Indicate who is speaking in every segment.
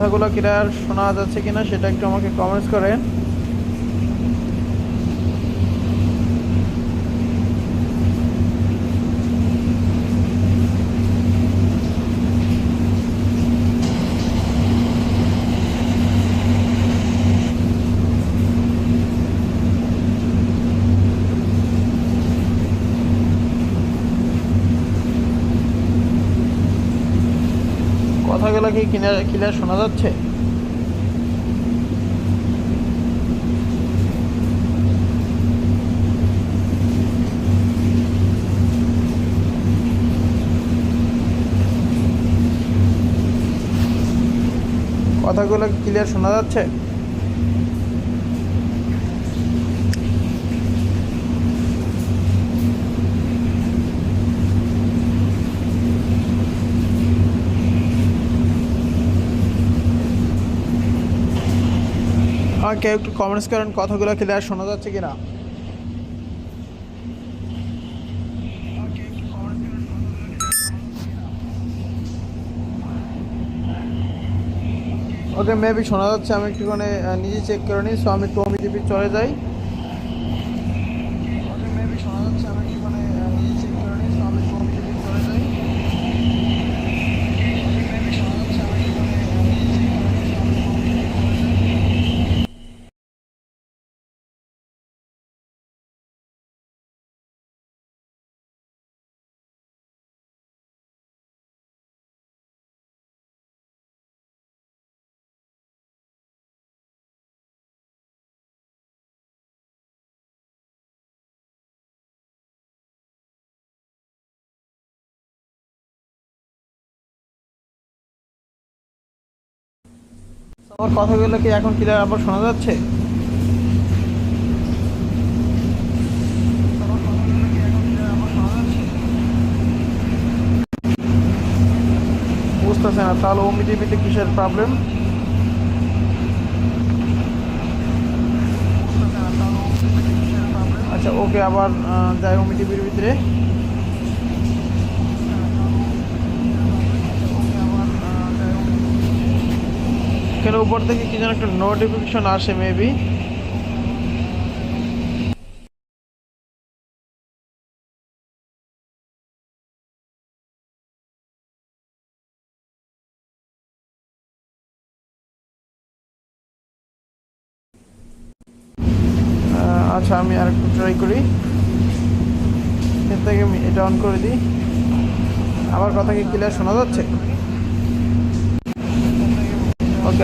Speaker 1: কথাগুলো ক্লিয়ার শোনা যাচ্ছে কিনা সেটা একটু আমাকে কমেন্টস করেন। কথাগুলো কি ক্লিয়ার শোনা যাচ্ছে? কথাগুলো ক্লিয়ার শোনা যাচ্ছে? আমাকে একটু কমেন্টস করেন কথাগুলো ক্লিয়ার শোনা যাচ্ছে কিনা? ওকে মেবি শোনা যাচ্ছে, আমি একটুখানি নিজে চেক করে নিই সো আমি টোমি টিপি চলে যাই। আমার কথাগুলো কি এখন ক্লিয়ার আবার শোনা যাচ্ছে? বুঝতেছে না তাহলে ওমি টিভিতে কিসের প্রবলেম আচ্ছা ওকে আবার যাই ওমি টিভির ভিতরে এখানে উপর থেকে কি যেন একটা নোটিফিকেশন আসে মেবি আচ্ছা আমি আর একটু ট্রাই করি। এর থেকে আমি এটা অন করে দিই। আমার কথা কি ক্লিয়ার শোনা যাচ্ছে?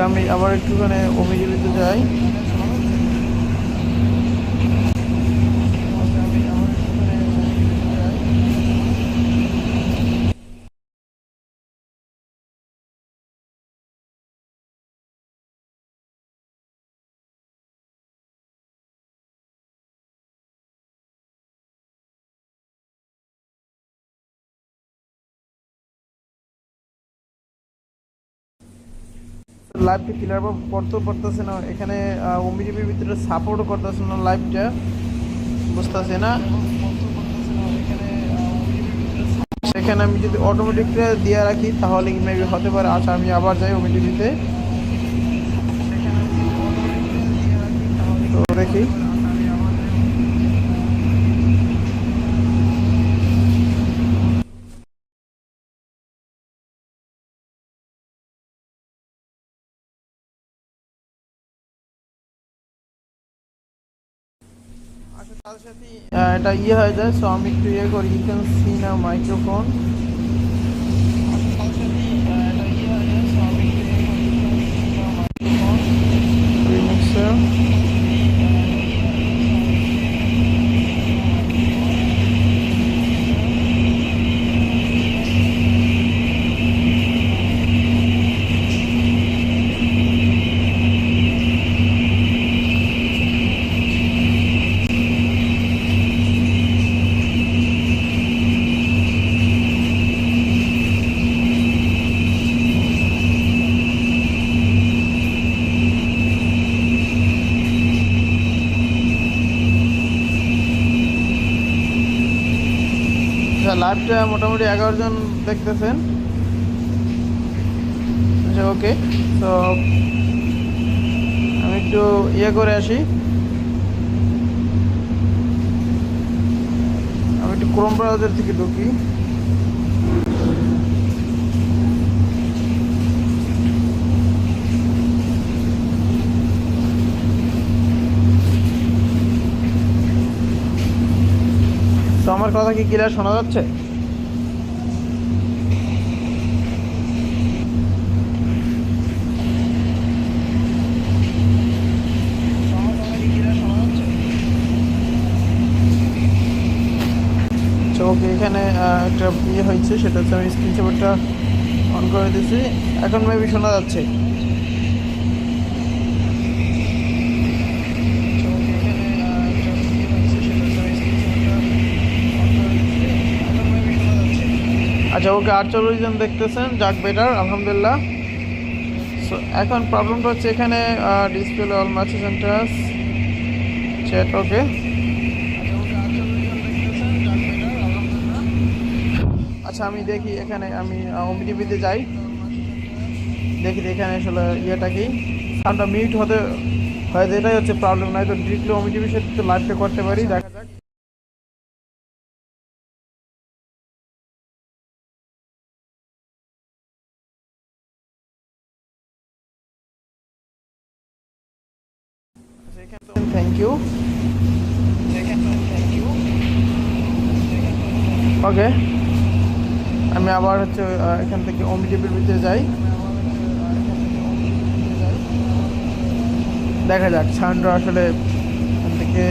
Speaker 1: আমি আবার একটুখানে অভিযোগ যাই। লাইভটা ক্লিয়ার করতেও পারতেছে না। এখানে ওমিডিবির ভিতরে সাপোর্টও করতেছে না লাইভটা বুঝতেছে না? সেখানে আমি যদি অটোমেটিকটা দিয়ে রাখি, তাহলে মেবি হতে পারে আচ্ছা আমি আবার যাই ওমিডিবিতে তো দেখি। এটা ইয়ে হয়ে যায় সো আমি একটু ইয়ে করি। ইউ ক্যান সি না মাইক্রোফোন লাইভটা মোটামুটি এগারো জন দেখতেছেন। আচ্ছা ওকে তো আমি একটু ইয়ে করে আসি। আমি একটু ক্রোম ব্রাউজার থেকে ঢুকি। তো আমার কথা কি ক্লিয়ার শোনা যাচ্ছে? ওকে এখানে একটা ইয়ে হয়েছে, সেটা হচ্ছে আমি স্ক্রিন শেয়ারটা অন করে দিয়েছি। এখন মেবি শোনা যাচ্ছে। আচ্ছা ওকে আটচল্লিশ জন দেখতেছেন, যাক বেটার আলহামদুলিল্লাহ। সো এখন প্রবলেমটা হচ্ছে এখানে display all matches and chat okay আচ্ছা আমি দেখি এখানে, আমি ওমিটিভিতে যাই। দেখি এখানে আসলে ইয়েটা কি। সাউন্ডটা মিউট হতে হয়তো এটাই হচ্ছে প্রবলেম নয় তো ডিরেক্টলি ওমিটিভির সাথে লাইভটা করতে পারি, দেখা যাক। থ্যাংক ইউ ওকে আমি আবার হচ্ছে এখান থেকে ওমিটিভির ভিতরে যাই। দেখা যাক সাউন্ডটা আসলে এখান থেকে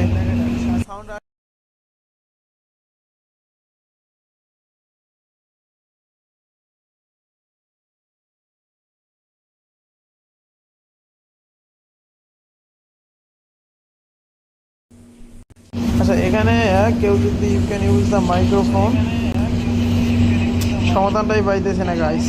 Speaker 1: কেউ যদি you can use the microphone সমাধানটাই পাইতেছে না গাইস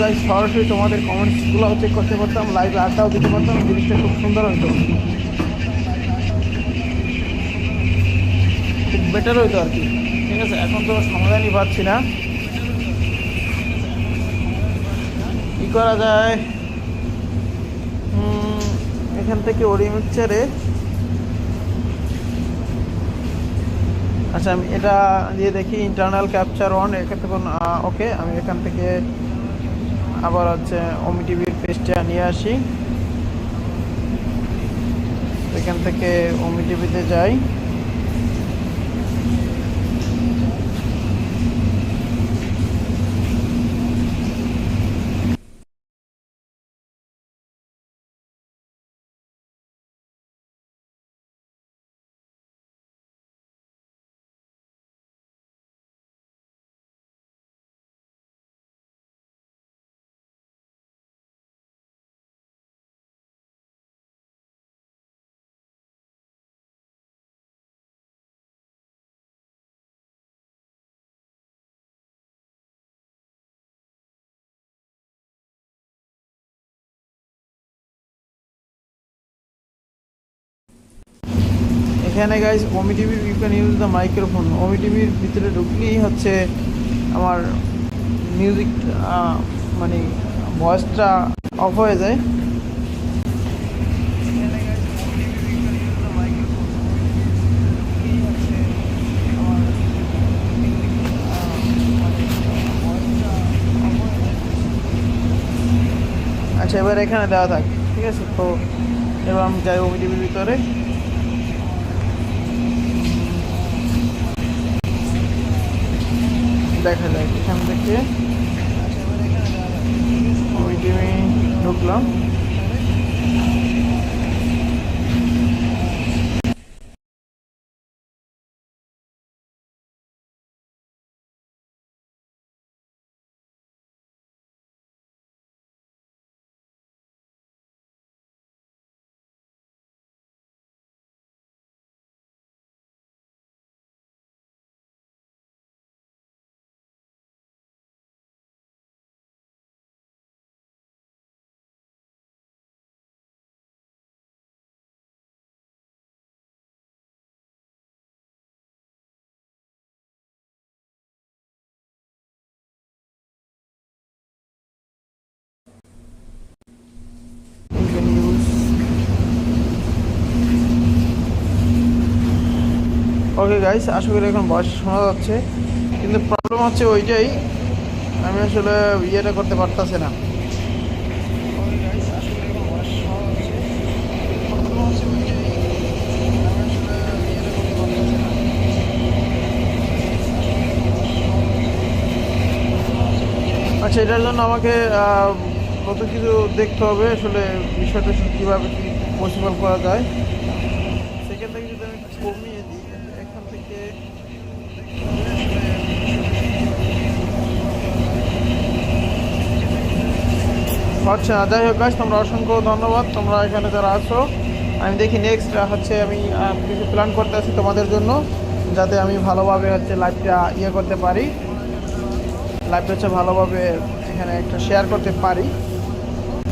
Speaker 1: গাইস সরাসরি তোমাদের কমেন্টসগুলো চেক করতে পারতাম লাইভে আড্ডাও দিতে পারতাম, জিনিসটা খুব সুন্দর হতো খুব বেটার হইতো আর কি। ঠিক আছে, এখন তো সমাধানই পাচ্ছি না। কি করা যায়? এখান থেকে ওরি আচ্ছা আমি এটা দিয়ে দেখি ইন্টারনাল ক্যাপচার অন এখান ওকে আমি এখান থেকে আবার হচ্ছে ওমি টিভির পেজটা নিয়ে আসি। এখান থেকে ওমি টিভিতে যাই। এখানে গাইজ ওমি টিভির you can use the microphone Omi টিভির ভিতরে ঢুকলেই হচ্ছে আমার মিউজিক মানে ভয়েসটা অফ হয়ে যায়। আচ্ছা এবার এখানে দেওয়া থাক, ঠিক আছে? তো এবার আমি যাই ওমি টিভির ভিতরে। দেখা যায়। এখান থেকে ওই ঢুকলাম ওকে গাইস আশা করি এখন বয়স শোনা যাচ্ছে। কিন্তু প্রবলেম হচ্ছে ওইটাই, আমি আসলে ইয়েটা করতে পারতাছি না। আচ্ছা এটার জন্য আমাকে কত কিছু দেখতে হবে, আসলে বিষয়টা কীভাবে কী পসিবল করা যায় সেখান থেকে যদি আমি একটু কমিয়ে দিই এখান থেকে আচ্ছা যাই হোক গাছ তোমরা অসংখ্য ধন্যবাদ। তোমরা এখানে যারা আছো, আমি দেখি নেক্সট হচ্ছে আমি কিছু প্ল্যান করতে আছি তোমাদের জন্য, যাতে আমি ভালোভাবে হচ্ছে লাইভটা ইয়ে করতে পারি। লাইভটা হচ্ছে ভালোভাবে এখানে একটা শেয়ার করতে পারি।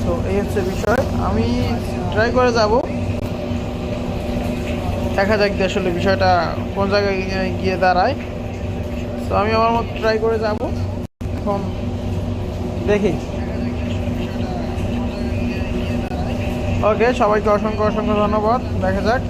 Speaker 1: তো এই হচ্ছে বিষয়। আমি ট্রাই করে যাব। দেখা যাক আসলে বিষয়টা কোন জায়গায় গিয়ে- গিয়ে দাঁড়ায়। তো আমি আমার মতো ট্রাই করে যাব। এখন দেখি। ওকে সবাইকে অসংখ্য অসংখ্য ধন্যবাদ। দেখা যাক।